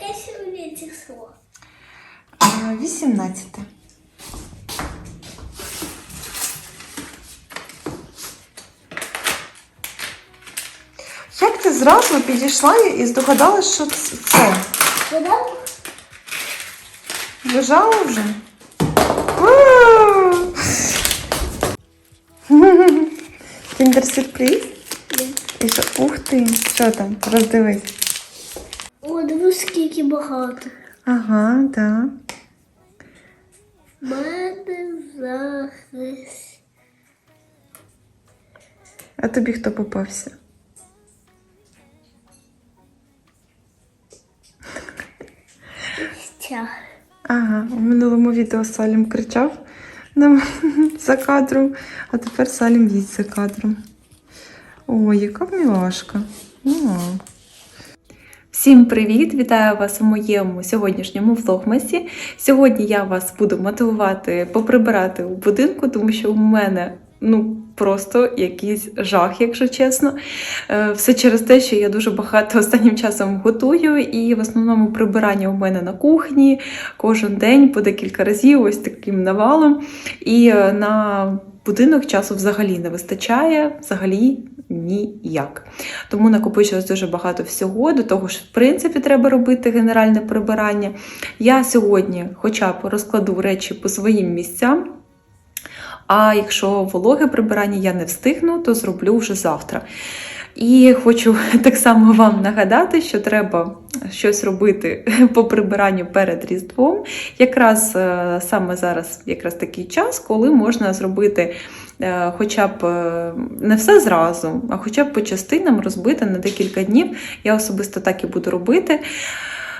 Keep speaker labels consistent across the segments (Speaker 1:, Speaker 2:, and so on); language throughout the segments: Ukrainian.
Speaker 1: яке сьогодні число?
Speaker 2: А, 18. Як ти зразу підійшла і здогадалась, що це?
Speaker 1: Подав?
Speaker 2: Лежала вже? Кіндер сюрприз? І що? Ух ти! Що там? Роздивись.
Speaker 1: О, багато.
Speaker 2: Ага, так.
Speaker 1: Мене захист.
Speaker 2: А тобі хто попався?
Speaker 1: Ця.
Speaker 2: Ага, у минулому відео Салім кричав нам за кадром, а тепер Салім їсть за кадром. Ой, яка мілашка. О. Всім привіт! Вітаю вас у моєму сьогоднішньому влогмасі. Сьогодні я вас буду мотивувати поприбирати у будинку, тому що у мене ну просто якийсь жах, якщо чесно. Е, Все через те, що я дуже багато останнім часом готую, і в основному прибирання у мене на кухні кожен день по декілька разів, ось таким навалом. І е, на будинок часу взагалі не вистачає, взагалі ніяк. Тому накопичилось дуже багато всього. До того ж, в принципі, треба робити генеральне прибирання. Я сьогодні хоча б розкладу речі по своїм місцям. А якщо вологе прибирання я не встигну, то зроблю вже завтра. І хочу так само вам нагадати, що треба щось робити по прибиранню перед Різдвом. Якраз е, саме зараз якраз такий час, коли можна зробити хоча б е, не все зразу, а хоча б по частинам розбити на декілька днів. Я особисто так і буду робити.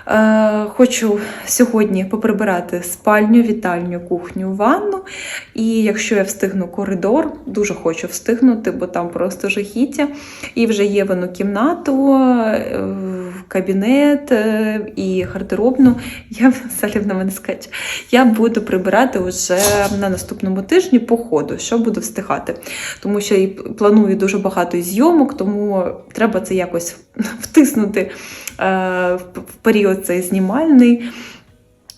Speaker 2: Е, Хочу сьогодні поприбирати спальню, вітальню, кухню, ванну. І якщо я встигну коридор, дуже хочу встигнути, бо там просто жахіття. І вже є ванну кімнату, е, кабінет е, і гардеробну. Я Салів на мене скаче. Я буду прибирати вже на наступному тижні по ходу, що буду встигати. Тому що і планую дуже багато зйомок, тому треба це якось втиснути е, в період цей знімальний.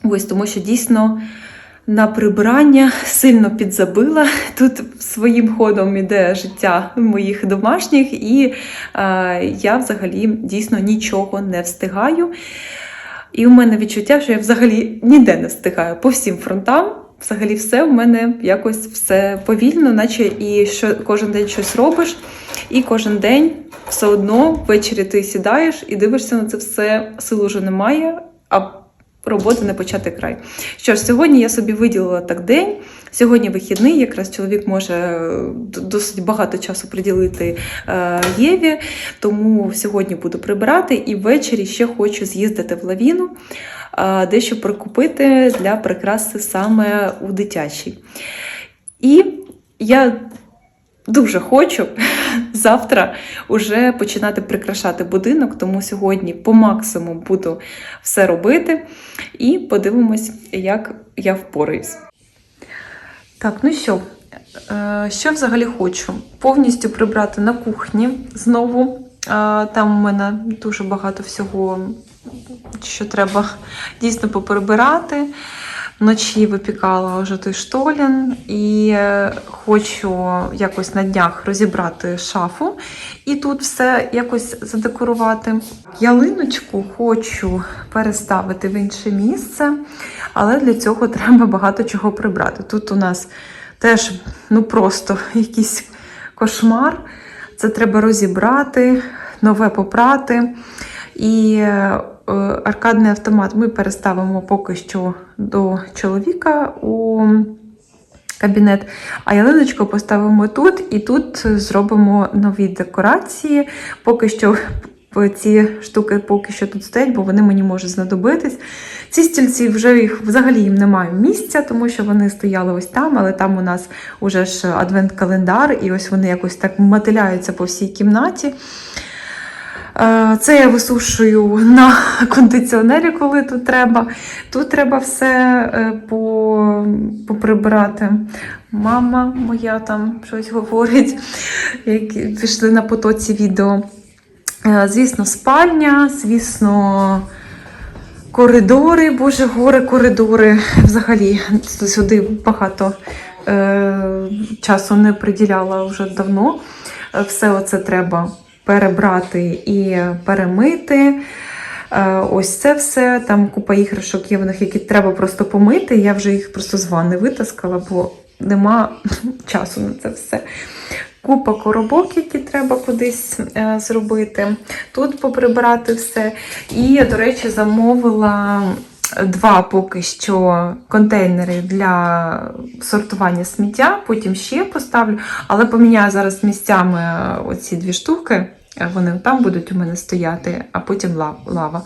Speaker 2: Ось тому що дійсно на прибирання сильно підзабила. Тут своїм ходом іде життя моїх домашніх, і е, я взагалі дійсно нічого не встигаю. І у мене відчуття, що я взагалі ніде не встигаю по всім фронтам. Взагалі, все в мене якось все повільно, наче і що кожен день щось робиш, і кожен день все одно ввечері ти сідаєш і дивишся на це все, сил уже немає, а роботи не почати край. Що ж, сьогодні я собі виділила так день. Сьогодні вихідний, якраз чоловік може е, досить багато часу приділити е, Єві, тому сьогодні буду прибирати і ввечері ще хочу з'їздити в лавіну, е, дещо прикупити для прикраси саме у дитячій. І я дуже хочу завтра уже починати прикрашати будинок, тому сьогодні по максимуму буду все робити і подивимось, як я впораюсь. Так, ну що, е, що взагалі хочу? Повністю прибрати на кухні знову. Там у мене дуже багато всього, що треба дійсно поприбирати. Вночі випікала вже той штолін і е, хочу якось на днях розібрати шафу і тут все якось задекорувати. Ялиночку хочу переставити в інше місце, але для цього треба багато чого прибрати. Тут у нас теж ну просто якийсь кошмар. Це треба розібрати, нове попрати. І е, аркадний автомат ми переставимо поки що до чоловіка у кабінет, а ялиночку поставимо тут, і тут зробимо нові декорації. Поки що ці штуки поки що тут стоять, бо вони мені можуть знадобитись. Ці стільці вже їх взагалі їм немає місця, тому що вони стояли ось там, але там у нас уже ж адвент-календар, і ось вони якось так мотиляються по всій кімнаті. Е, Це я висушую на кондиціонері, коли тут треба. Тут треба все е, поприбирати. Мама моя там щось говорить, які пішли на потоці відео. Е, Звісно, спальня, звісно, Коридори, боже, гори, коридори. Взагалі сюди багато часу не приділяла вже давно. Все оце треба перебрати і перемити. Е, Ось це все. Там купа іграшок є в них, які треба просто помити. Я вже їх просто з ванни витаскала, бо нема часу на це все. Купа коробок, які треба кудись е, зробити. Тут поприбирати все. І, до речі, замовила два поки що контейнери для сортування сміття. Потім ще поставлю, але поміняю зараз місцями е, оці дві штуки. Е, Вони там будуть у мене стояти, а потім лава.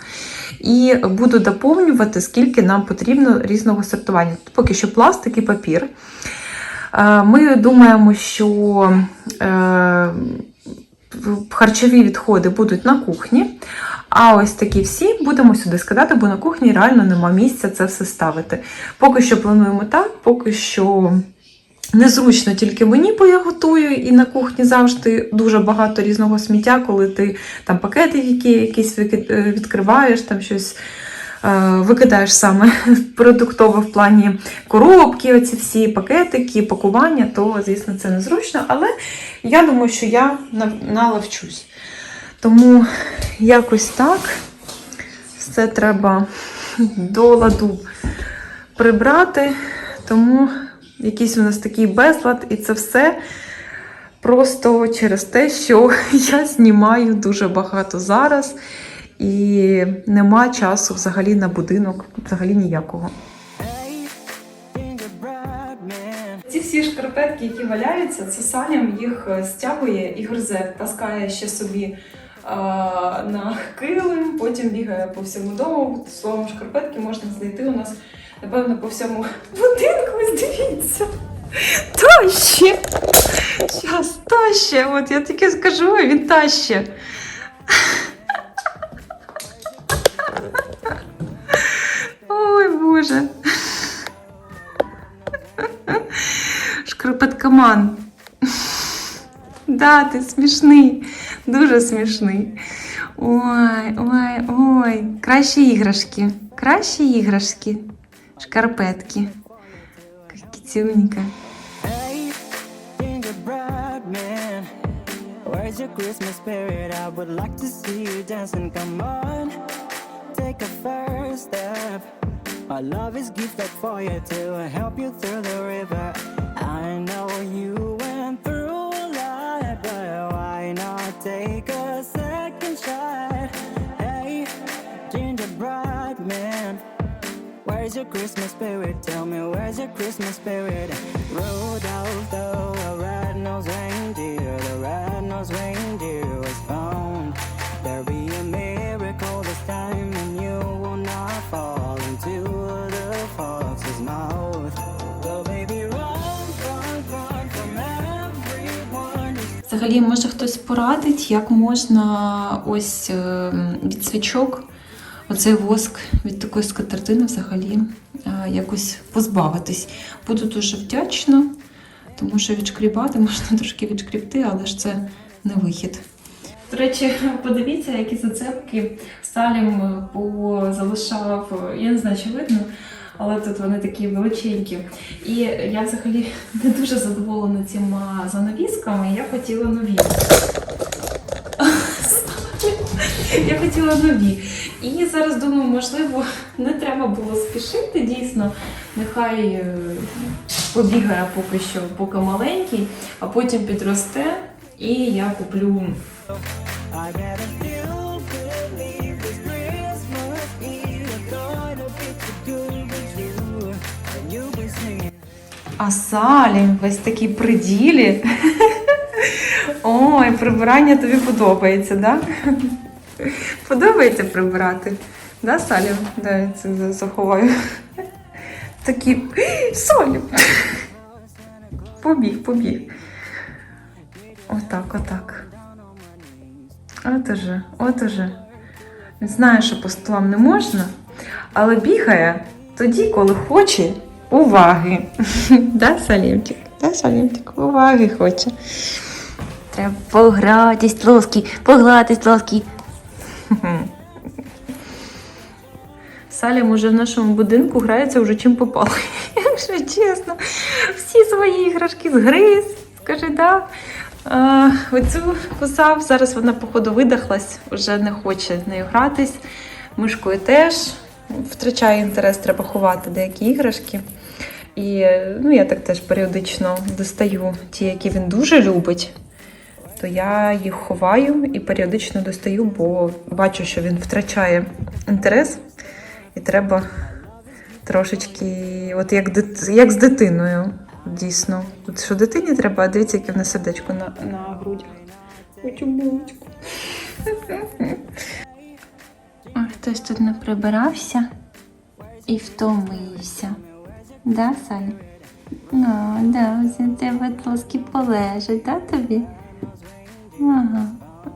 Speaker 2: І буду доповнювати, скільки нам потрібно різного сортування. Поки що пластик і папір. Е, Ми думаємо, що харчові відходи будуть на кухні, а ось такі всі будемо сюди скидати, бо на кухні реально нема місця це все ставити. Поки що плануємо так, поки що. Незручно тільки мені, бо я готую, і на кухні завжди дуже багато різного сміття, коли ти там пакети які, якісь е, відкриваєш, там щось викидаєш саме продуктово в плані коробки, оці всі пакетики, пакування, то, звісно, це незручно. Але я думаю, що я наловчусь. Тому якось так все треба до ладу прибрати. Тому якийсь у нас такий безлад, і це все просто через те, що я знімаю дуже багато зараз, і нема часу взагалі на будинок, взагалі ніякого. Ці всі шкарпетки, які валяються, це Салям їх е, стягує і гризе, таскає ще собі а, на килим, потім бігає по всьому дому. Словом, шкарпетки можна знайти у нас, напевно, по всьому будинку. Дивіться. Таще! Щас, таще. От я тільки скажу, він таще. Ой, Боже. Шкарпеткаман. Да, ти смішний, дуже смішний. Ой, ой, ой. Кращі іграшки. Кращі іграшки. Шкарпетки.
Speaker 3: Man, where's your Christmas spirit? I would like to see you dancing. Come on, take a first step. Our love is gifted for you to help you through the river. I know you went through a lot, but why not take a second shot? Hey, gingerbread man. Where's your Christmas spirit? Tell me, where's your Christmas spirit? Rudolph the red-nosed reindeer, the red-nosed reindeer was found. There'll
Speaker 2: Взагалі, може хтось порадить, як можна ось е, від свічок оцей воск від такої скатертини взагалі е, якось позбавитись. Буду дуже вдячна, тому що відшкрібати можна трошки відшкрібти, але ж це не вихід. До речі, подивіться, які зацепки Сталім залишав. Я не знаю, чи видно, але тут вони такі величенькі. І я взагалі не дуже задоволена цими занавісками. Я хотіла нові. Я хотіла нові. І зараз думаю, можливо, не треба було спішити дійсно. Нехай е, побігає поки що, поки маленький, а потім підросте, і я куплю А Салім весь такий при ділі. Ой, прибирання тобі подобається, да? Подобається прибирати. Да, Салім? Да, я це заховаю. Такі. Салім! Побіг, побіг. Отак, отак. От уже, от уже. Він знає, що по столам не можна, але бігає тоді, коли хоче уваги. Да, Салімчик? Да, Салімчик? Уваги хоче.
Speaker 4: Треба погратись трошки, погладись.
Speaker 2: Салім Салім уже в нашому будинку грається вже чим попало. Якщо чесно, всі свої іграшки згриз, скажи, да. А, оцю кусав, зараз вона, походу, видахлась, вже не хоче з нею гратись. Мишкою теж втрачає інтерес, треба ховати деякі іграшки. І е, ну, я так теж періодично достаю ті, які він дуже любить, то я їх ховаю і періодично достаю, бо бачу, що він втрачає інтерес, і треба трошечки, от як, як з дитиною, дійсно. От що дитині треба, а дивіться, яке в нас сердечко на, на грудях. Хочу булочку.
Speaker 4: Хтось тут не прибирався і втомився. Да, Саль? Ну, да, у тебе полежить, да, тобі? Ага.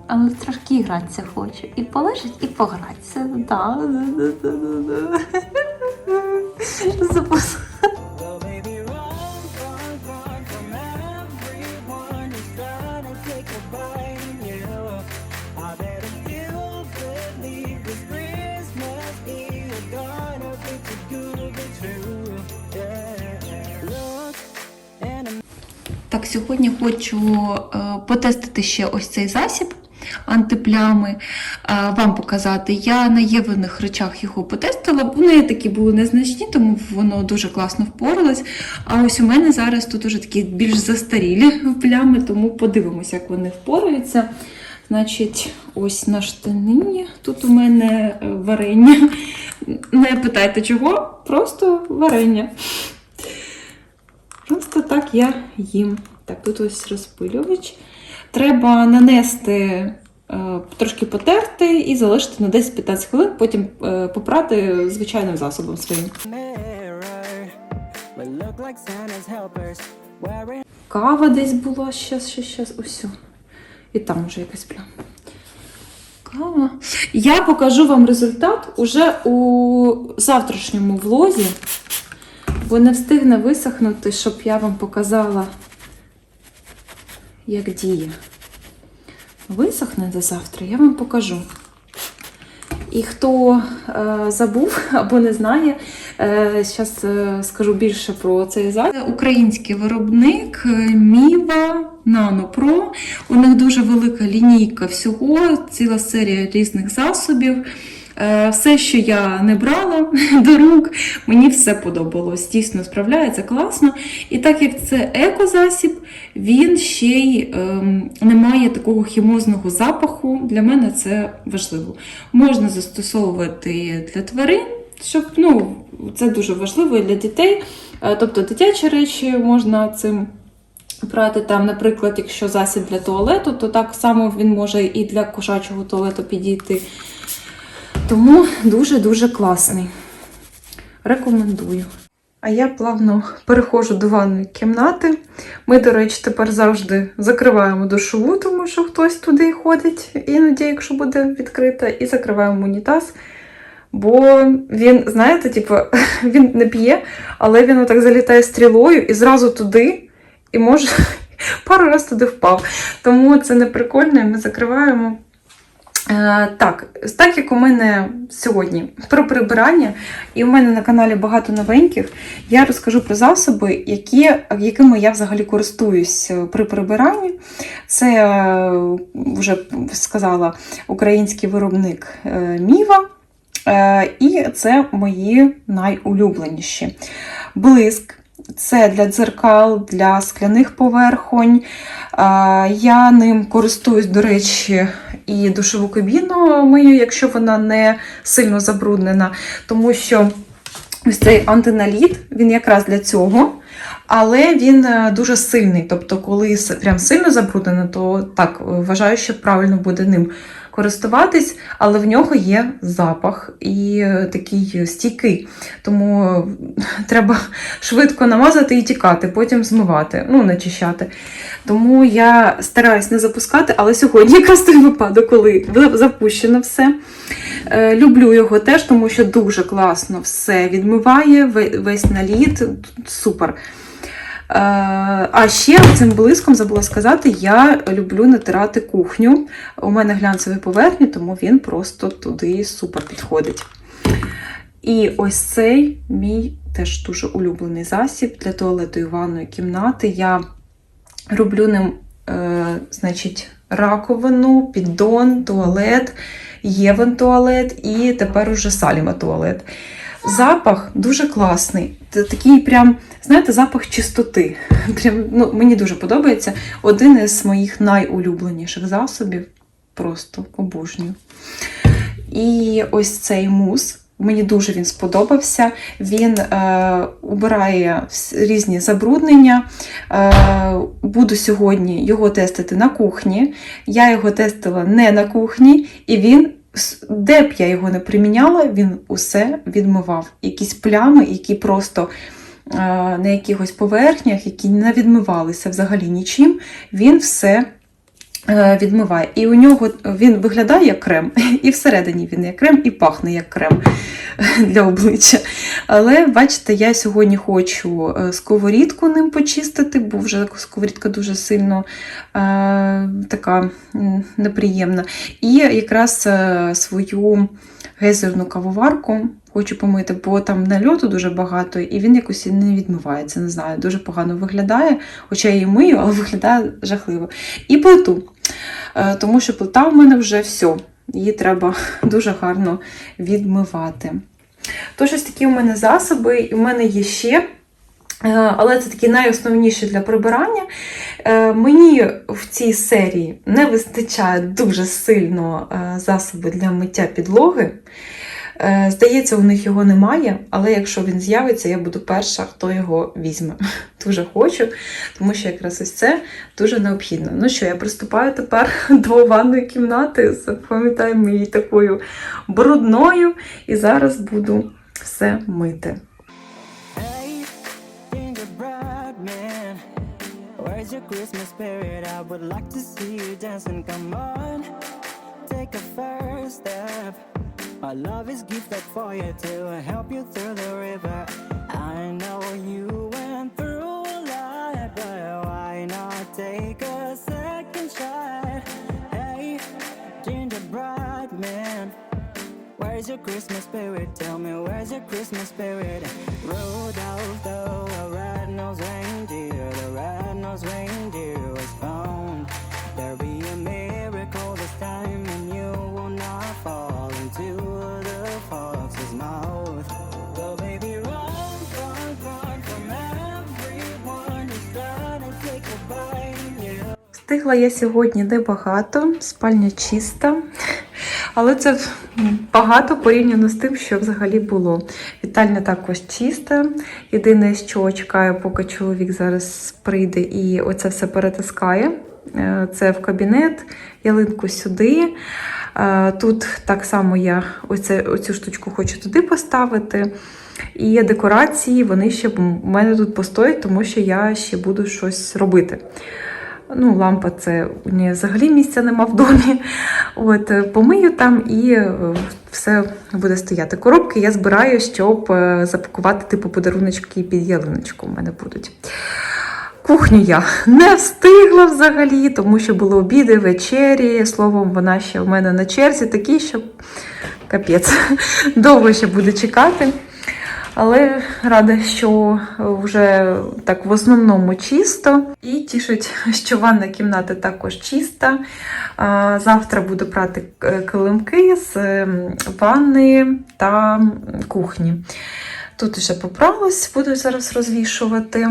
Speaker 4: Але трошки гратися хочу. І полежить, і погратися. Да, да, да, да, да,
Speaker 2: Так, сьогодні хочу е, потестити ще ось цей засіб антиплями, е, вам показати. Я на євлених речах його потестила. Вони такі були незначні, тому воно дуже класно впоралось. А ось у мене зараз тут уже такі більш застарілі плями, тому подивимося, як вони впораються. Значить, ось на штанині. Тут у мене е, варення. Не питайте чого, просто варення. Просто так я їм. Так, тут ось розпилювач. Треба нанести, е, трошки потерти і залишити на 10-15 хвилин, потім е, попрати звичайним засобом своїм. Кава десь була, щас, щас, щас, ось. І там вже якась пляма. Кава. Я покажу вам результат уже у завтрашньому влозі, бо не встигне висохнути, щоб я вам показала, як діє. Висохне до завтра, я вам покажу. І хто е, забув або не знає, зараз е, скажу більше про цей. Це український виробник е, Міва Pro. У них дуже велика лінійка всього, ціла серія різних засобів. Е, Все, що я не брала до рук, мені все подобалось. Дійсно справляється класно. І так як це екозасіб, він ще й ем, не має такого хімозного запаху. Для мене це важливо. Можна застосовувати для тварин, щоб ну, це дуже важливо і для дітей. Е, Тобто дитячі речі можна цим прати. Там, наприклад, якщо засіб для туалету, то так само він може і для кошачого туалету підійти. Тому дуже-дуже класний. Рекомендую. А я плавно переходжу до ванної кімнати. Ми, до речі, тепер завжди закриваємо душову, тому що хтось туди ходить, іноді, якщо буде відкрита, і закриваємо унітаз. Бо він, знаєте, типу, він не п'є, але він отак залітає стрілою і зразу туди, і може пару разів туди впав. Тому це не прикольно, і ми закриваємо. Е, так, так як у мене сьогодні про прибирання, і у мене на каналі багато новеньких, я розкажу про засоби, які, якими я взагалі користуюсь е, при прибиранні. Це е, вже сказала український виробник Міва. Е, І це мої найулюбленіші. Блиск. Це для дзеркал, для скляних поверхонь. Е, Я ним користуюсь, до речі, і душову кабіну мию, якщо вона не сильно забруднена, тому що ось цей антиналіт, він якраз для цього. Але він е, дуже сильний. Тобто, коли прям сильно забруднено, то так вважаю, що правильно буде ним користуватись, але в нього є запах і е, такий стійкий. Тому е, треба швидко намазати і тікати, потім змивати, ну, начищати. Тому я стараюсь не запускати, але сьогодні якраз той випадок, коли запущено все. Е, Люблю його теж, тому що дуже класно все відмиває, весь наліт, супер. Е, А ще цим блиском забула сказати, я люблю натирати кухню. У мене глянцеві поверхні, тому він просто туди супер підходить. І ось цей мій теж дуже улюблений засіб для туалету і ванної кімнати. Я роблю ним, е, значить, раковину, піддон, туалет, євен туалет і тепер уже саліма туалет. Запах дуже класний. Такий прям, знаєте, запах чистоти. Прям, ну, мені дуже подобається. Один із моїх найулюбленіших засобів. Просто обожнюю. І ось цей мус. Мені дуже він сподобався. Він е, убирає різні забруднення. Е, буду сьогодні його тестити на кухні. Я його тестила не на кухні, і він, де б я його не приміняла, він усе відмивав. Якісь плями, які просто е, на якихось поверхнях, які не відмивалися взагалі нічим, він все відмиває. І у нього він виглядає як крем, і всередині він як крем, і пахне як крем для обличчя. Але бачите, я сьогодні хочу е, сковорідку ним почистити, бо вже сковорідка дуже сильно е, така неприємна. І якраз е, свою гейзерну кавоварку хочу помити, бо там нальоту дуже багато, і він якось не відмивається. Не знаю, дуже погано виглядає. Хоча я її мию, але виглядає жахливо. І плиту. Е, Тому що плита в мене вже все. Її треба дуже гарно відмивати. Тож ось такі у мене засоби, і в мене є ще. е, Але це такі найосновніші для прибирання. Е, Мені в цій серії не вистачає дуже сильно засобу для миття підлоги. Е, Здається, у них його немає, але якщо він з'явиться, я буду перша, хто його візьме. Дуже хочу, тому що якраз ось це дуже необхідно. Ну що, я приступаю тепер до ванної кімнати. Запам'ятаємо її такою брудною, і зараз буду все мити.
Speaker 3: Christmas Our love is gifted for you to help you through the river. I know you went through a lot, but why not take a second shot? Hey, gingerbread man. Where's your Christmas spirit? Tell me, where's your Christmas spirit? Rudolph the red-nosed reindeer, the red-nosed reindeer was found. There'll be a miracle this time, and you the his mouth. So baby, run, run, run from everyone who's trying to take a bite.
Speaker 2: Встигла я сьогодні небагато, спальня чиста, але це багато порівняно з тим, що взагалі було. Вітальня також чиста. Єдине, що чекаю, поки чоловік зараз прийде і оце все перетискає. Е, Це в кабінет, ялинку сюди. Е, Тут так само я оце, оцю штучку хочу туди поставити. І декорації вони ще в мене тут постоять, тому що я ще буду щось робити. Ну, лампа це у неї взагалі місця нема в домі. От, е, помию там і е, все буде стояти. Коробки я збираю, щоб е, запакувати типу подаруночки під ялиночку. У мене будуть. Кухню я не встигла взагалі, тому що були обіди, вечері. Словом, вона ще в мене на черзі такі, що капець. Довго ще буде чекати. Але рада, що вже так в основному чисто. І тішить, що ванна кімната також чиста. Завтра буду прати к- килимки з ем, ванни та кухні. Тут вже попралось, буду зараз розвішувати.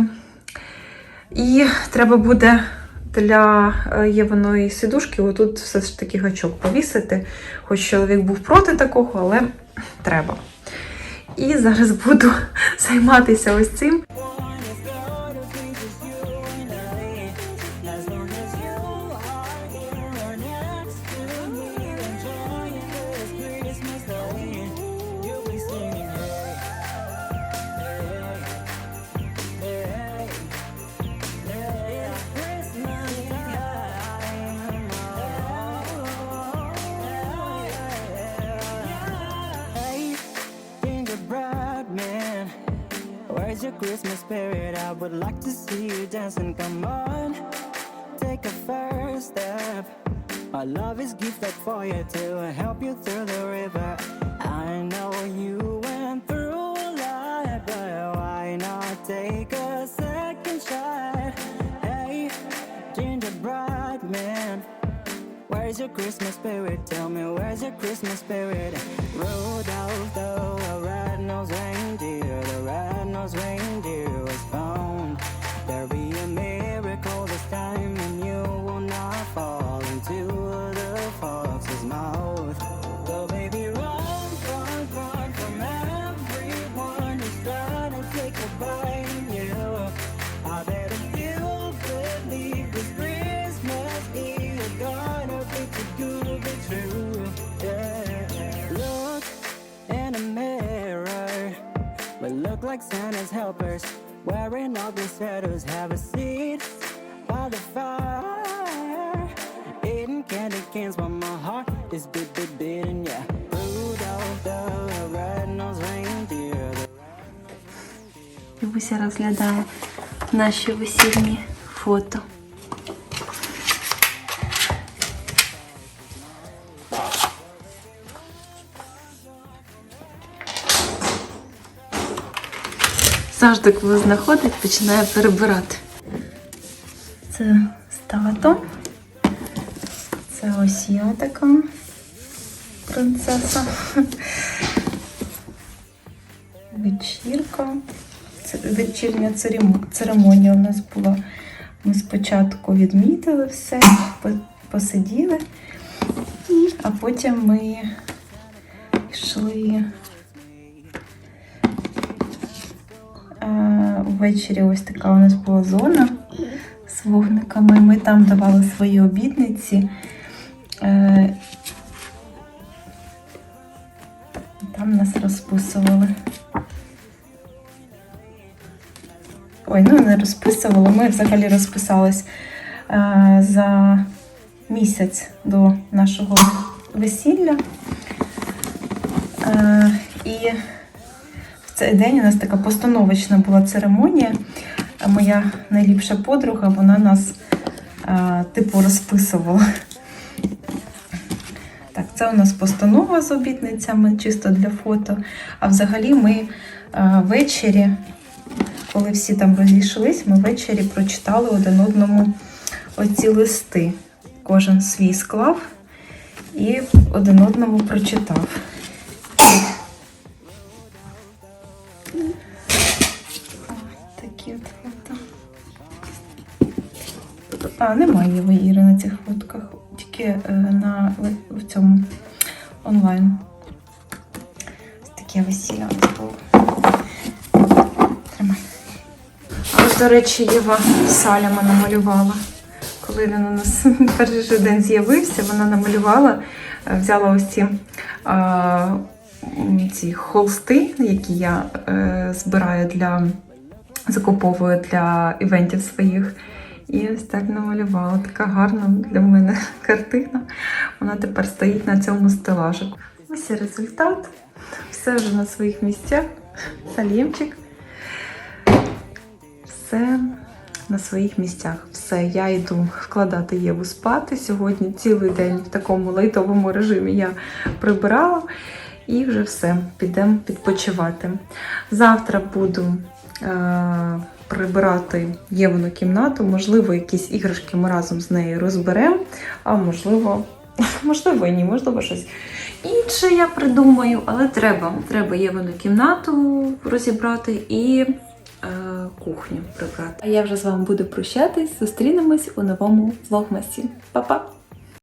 Speaker 2: І треба буде для е, єваної сідушки отут все ж таки гачок повісити. Хоч чоловік був проти такого, але треба. І зараз буду займатися ось цим.
Speaker 3: Christmas spirit? I would like to see you dancing. Come on, take a first step. Our love is gifted for you to help you through the river. I know you went through a lot, but why not take a second shot? Hey, gingerbread man. Where's your Christmas spirit? Tell me, where's your Christmas spirit? Rudolph, the red-nosed reindeer, signal's ringing you his phone. There be a wearing ugly sweaters. Have a seat by the fire, eating candy canes while my heart is beat, beat, beating. Yeah, Rudolph the red-nosed reindeer. The
Speaker 2: Любуся розглядає наші весільні фото. Завжди, коли знаходить, починає перебирати. Це з татом. Це ось я така принцеса. Вечірка. Вечірня церемонія у нас була. Ми спочатку відмітили все, посиділи, а потім ми ввечері ось така у нас була зона з вогниками. Ми там давали свої обідниці. Е, Там нас розписували. Ой, ну не розписували. Ми взагалі розписались е, за місяць до нашого весілля. Е, і цей день у нас така постановочна була церемонія. Моя найліпша подруга, вона нас е, типу розписувала. Так, це у нас постанова з обітницями, чисто для фото. А взагалі ми е, ввечері, коли всі там розійшлись, ми ввечері прочитали один одному оці листи. Кожен свій склав і один одному прочитав. А, немає Єви Іри на цих фотках, тільки е, на, в- цьому онлайн. Ось таке весілля у нас було. Тримай. Ось, до речі, Єва Саляма намалювала. Коли він у нас перший день з'явився, вона намалювала, е, взяла ось ці, а, ці холсти, які я е, збираю для закуповую для івентів своїх. І ось так намалювала. Така гарна для мене картина. Вона тепер стоїть на цьому стелажику. Ось і результат. Все вже на своїх місцях. Салімчик. Все на своїх місцях. Все, я йду вкладати Єву спати. Сьогодні цілий день в такому лайтовому режимі я прибирала. І вже все, підемо відпочивати. Завтра буду е- прибирати Євину кімнату. Можливо, якісь іграшки ми разом з нею розберемо, а можливо, можливо, ні, можливо, щось інше я придумаю, але треба. Треба Євину кімнату розібрати і е, кухню прибрати. А я вже з вами буду прощатись. Зустрінемось у новому влогмасі. Па-па!